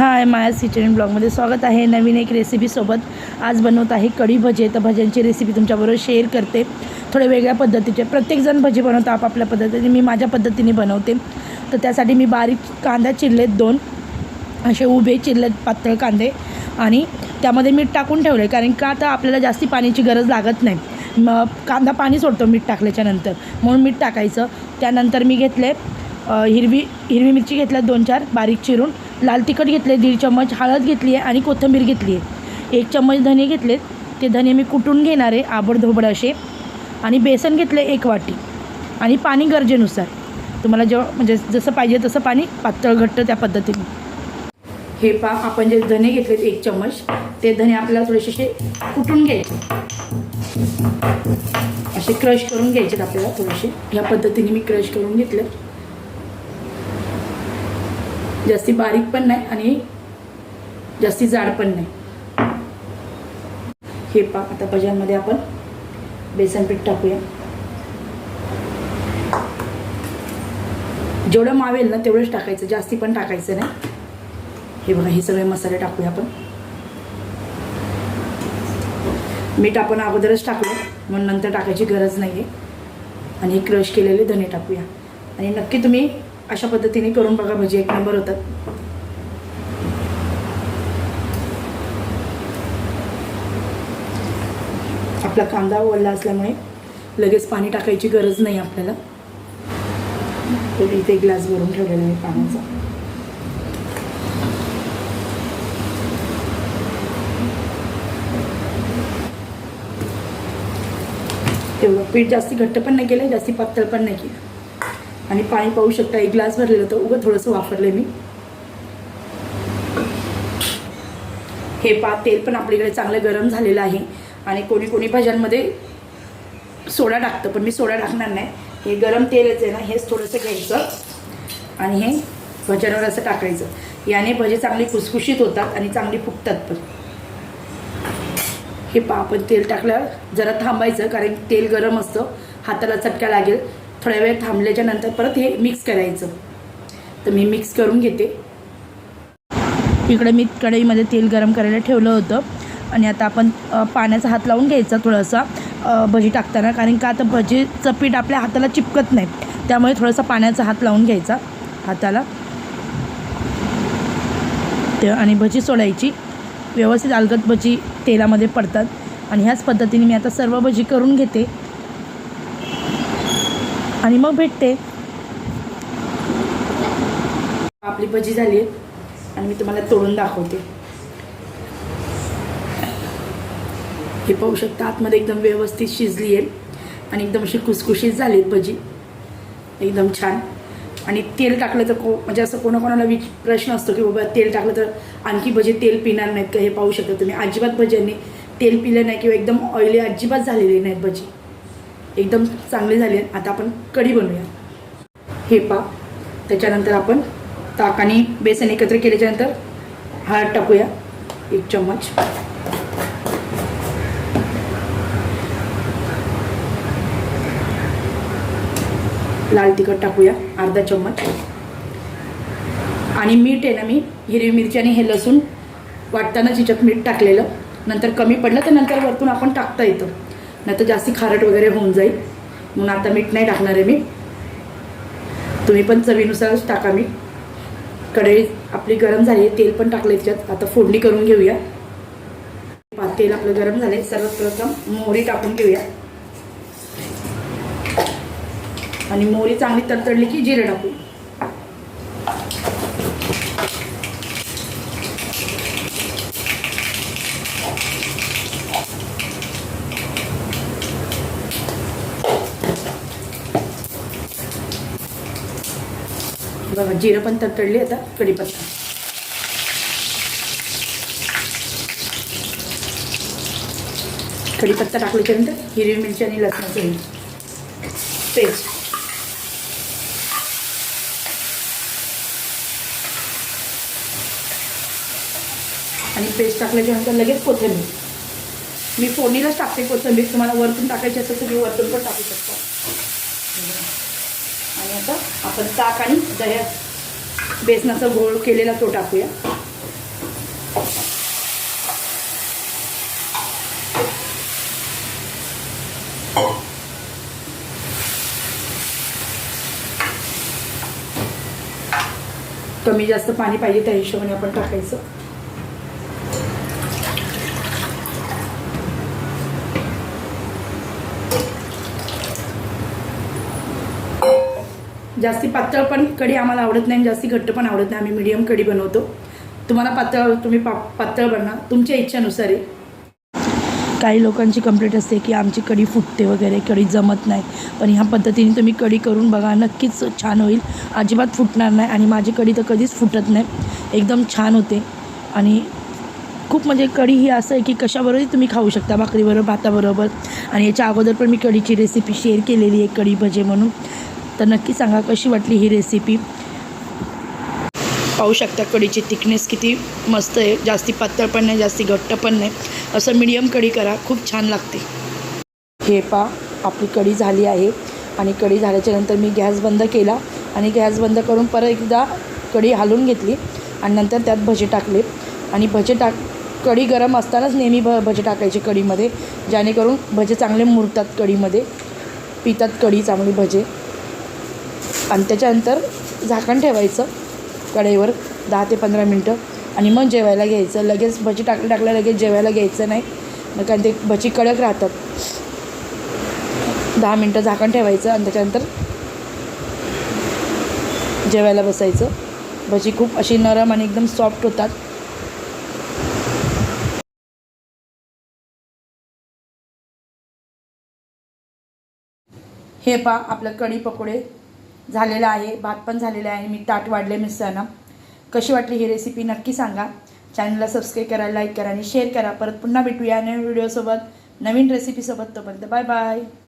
हाय माया kitchen ब्लॉगमध्ये स्वागत आहे. नवीन एक रेसिपीसोबत आज बनवत आहे कढी भजे. तर भज्यांची रेसिपी तुमच्याबरोबर शेअर करते. थोड्या वेगळ्या पद्धतीचे. प्रत्येकजण भजे बनवतो आपापल्या पद्धतीने. मी माझ्या पद्धतीने बनवते. तर त्यासाठी मी बारीक कांदा चिरलेत दोन. असे उभे चिरलेत पातळ कांदे. आणि त्यामध्ये मीठ टाकून ठेवले कारण का तर आपल्याला जास्ती पाण्याची गरज लागत नाही. मग कांदा पाणी सोडतो मीठ टाकल्याच्यानंतर म्हणून मीठ टाकायचं. त्यानंतर मी घेतले हिरवी हिरवी मिरची घेतल्या दोन चार बारीक चिरून. लाल तिखट घेतले दीड चम्मच हळद घेतली आहे आणि कोथिंबीर घेतली आहे एक चम्मच धने घेतलेत. ते धने मी कुटून घेणार आहे आबडधोबड असे. आणि बेसन घेतले एक वाटी. आणि पाणी गरजेनुसार. तुम्हाला जेव्हा म्हणजे जसं पाहिजे तसं पाणी पातळ घट्ट त्या पद्धतीने. हे पा आपण जे धने घेतलेत एक चम्मच ते धने आपल्याला थोडेसे कुटून घ्यायचे. असे क्रश करून घ्यायचे आपल्याला थोडेसे. ह्या पद्धतीने मी क्रश करून घेतलं. जास्ती बारीक पण नाही आणि जास्ती जाड पण नाही. हे पा आता भज्यांमध्ये आपण बेसन पीठ टाकूया. जेवढं मावेल ना तेवढंच टाकायचं जास्ती पण टाकायचं नाही. हे बघा हे सगळे मसाले टाकूया आपण. मीठ आपण अगोदरच टाकलं म्हणून नंतर टाकायची गरज नाही आहे आणि हे क्रश केलेले धने टाकूया. आणि नक्की तुम्ही अशा पद्धतीने करून बघा भजी एक नंबर होतात. आपला कांदा ओढला असल्यामुळे लगेच पाणी टाकायची गरज नाही आपल्याला. तर इथे ग्लास भरून ठेवलेला आहे पाण्याचा. तेवढं पीठ जास्ती घट्ट पण नाही केलं जास्ती पातळ पण नाही केलं आणि पाणी पाहू शकता. एक ग्लास भरलेलं तर उगं थोडंसं वापरलं मी. हे पा तेल पण आपल्याकडे चांगलं गरम झालेलं आहे. आणि कोणी कोणी भाज्यांमध्ये सोडा टाकतं पण मी सोडा टाकणार नाही. हे गरम तेलच आहे ना हेच थोडंसं घ्यायचं. आणि हे भज्यांवर असं टाकायचं. याने भजे चांगली खुसखुशीत होतात आणि चांगली फुगतात पण. हे पा आपण तेल टाकल्यावर जरा थांबायचं कारण तेल गरम असतं. हाताला चटका लागेल. थोड्या वेळ थांबल्याच्या नंतर परत हे मिक्स करायचं. तर मी मिक्स करून घेते. इकडे मी कढईमध्ये तेल गरम करायला ठेवलं होतं. आणि आता आपण पाण्याचा हात लावून घ्यायचा थोडासा भजी टाकताना. कारण का आता भजीचं पीठ आपल्या हाताला चिपकत नाही. त्यामुळे थोडासा पाण्याचा हात लावून घ्यायचा. हाताला. ते आणि भजी सोडायची व्यवस्थित अलगद भजी तेलामध्ये पडतात. आणि ह्याच पद्धतीने मी आता सर्व भजी करून घेते. आणि मग भेटते. आपली भजी झाली आहे आणि मी तुम्हाला तोडून दाखवते. हे पाहू शकता आतमध्ये एकदम व्यवस्थित शिजली आहे आणि एकदम अशी खुसखुशीत झाली भजी. एकदम छान. आणि तेल टाकलं तर को म्हणजे असं कोणाकोणाला विच प्रश्न असतो की बाबा तेल टाकलं तर आणखी भजी तेल पिणार नाहीत का हे पाहू शकता तुम्ही. अजिबात भज्यांनी तेल पिलं नाही किंवा एकदम ऑइली अजिबात झालेली नाहीत भजी. एकदम चांगली झाली आता आपण कढी बनवूया. हे पा. त्याच्यानंतर आपण ताक आणि बेसन एकत्र केल्याच्यानंतर हळद टाकूया. एक चम्मच. लाल तिखट टाकूया. अर्धा चम्मच. आणि मीठ आहे ना मी हिरवी मिरची आणि हे लसूण वाटतानाच हिच्यात मीठ टाकलेलं. नंतर कमी पडलं तर नंतर वरतून आपण टाकता येतं. नाहीतर जास्ती खारट वगैरे होऊन जाईल. म्हणून आता मीठ नाही टाकणार आहे मी. तुम्ही पण चवीनुसारच टाका मीठ. कढई आपली गरम झाली आहे तेल पण टाकलं त्याच्यात. आता फोडणी करून घेऊया. तेल आपलं गरम झालं सर्वात प्रथम मोहरी टाकून घेऊया. आणि मोहरी चांगली तडतडली की जिरे टाकू. बघा जिरं पण तडतडली आता कढीपत्ता. कढीपत्ता टाकल्याच्यानंतर हिरवी मिरची आणि लसणाचं हे. पेस्ट. आणि पेस्ट टाकल्याच्यानंतर लगेच कोथिंबीर. मी फोडणीलाच टाकते कोथिंबीर तुम्हाला वरतून टाकायची असेल तर तुम्ही वरतून पण टाकू शकता. आणि आता आपण ताक आणि दह्या बेसनाचा गोळ केलेला तो टाकूया. कमी जास्त पाणी पाहिजे त्या हिशोबाने आपण टाकायचं. जास्ती पातळ पण कढी आम्हाला आवडत नाही जास्ती घट्ट पण आवडत नाही. आम्ही मिडियम कढी बनवतो. तुम्हाला पातळ तुम्ही पा पातळ बनवा. तुमच्या इच्छेनुसार आहे. काही लोकांची कंप्लेंट असते की आमची कढी फुटते वगैरे कढी जमत नाही. पण ह्या पद्धतीने तुम्ही कढी करून बघा नक्कीच छान होईल. अजिबात फुटणार नाही आणि माझी कढी तर कधीच फुटत नाही. एकदम छान होते. आणि खूप म्हणजे कढी ही असं आहे की कशाबरोबरही तुम्ही खाऊ शकता भाकरीबरोबर भाताबरोबर. आणि याच्या अगोदर पण मी कढीची रेसिपी शेअर केलेली आहे कढी भजे म्हणून. तर नक्की सांगा कशी वाटली ही रेसिपी पाहू शकता कढीची थिकनेस किती मस्त आहे. जास्ती पातळ पण नाही जास्ती घट्ट पण नाही. असं मिडियम कढी करा खूप छान लागते. हे पा आपली कढी झाली आहे. आणि कढी झाल्याच्यानंतर मी गॅस बंद केला. आणि गॅस बंद करून परत एकदा कढी हलवून घेतली. आणि नंतर त्यात भजे टाकले. आणि भजे टाक कढी गरम असतानाच नेहमी भ भजे टाकायचे कढीमध्ये. जेणेकरून भजे चांगले मुरतात कढीमध्ये. पितात कढी चांगली भजे. आणि त्याच्यानंतर झाकण ठेवायचं कढईवर दहा ते पंधरा मिनटं. आणि मग जेवायला घ्यायचं. लगेच भजी टाकलं टाकलं लगेच जेवायला घ्यायचं नाही. मग कारण ते भजी कडक राहतात. दहा मिनटं झाकण ठेवायचं आणि त्याच्यानंतर जेवायला बसायचं. भजी खूप अशी नरम आणि एकदम सॉफ्ट होतात. हे पा आपलं कढी पकोडे. झालेलं आहे भात पण झालेला आहे मी ताट वाढले मिसळनं. कशी वाटली ही रेसिपी नक्की सांगा. चॅनलला सबस्क्राईब करा लाईक करा आणि शेअर करा. परत पुन्हा भेटूया नवीन व्हिडिओसोबत नवीन रेसिपीसोबत तोपर्यंत बाय बाय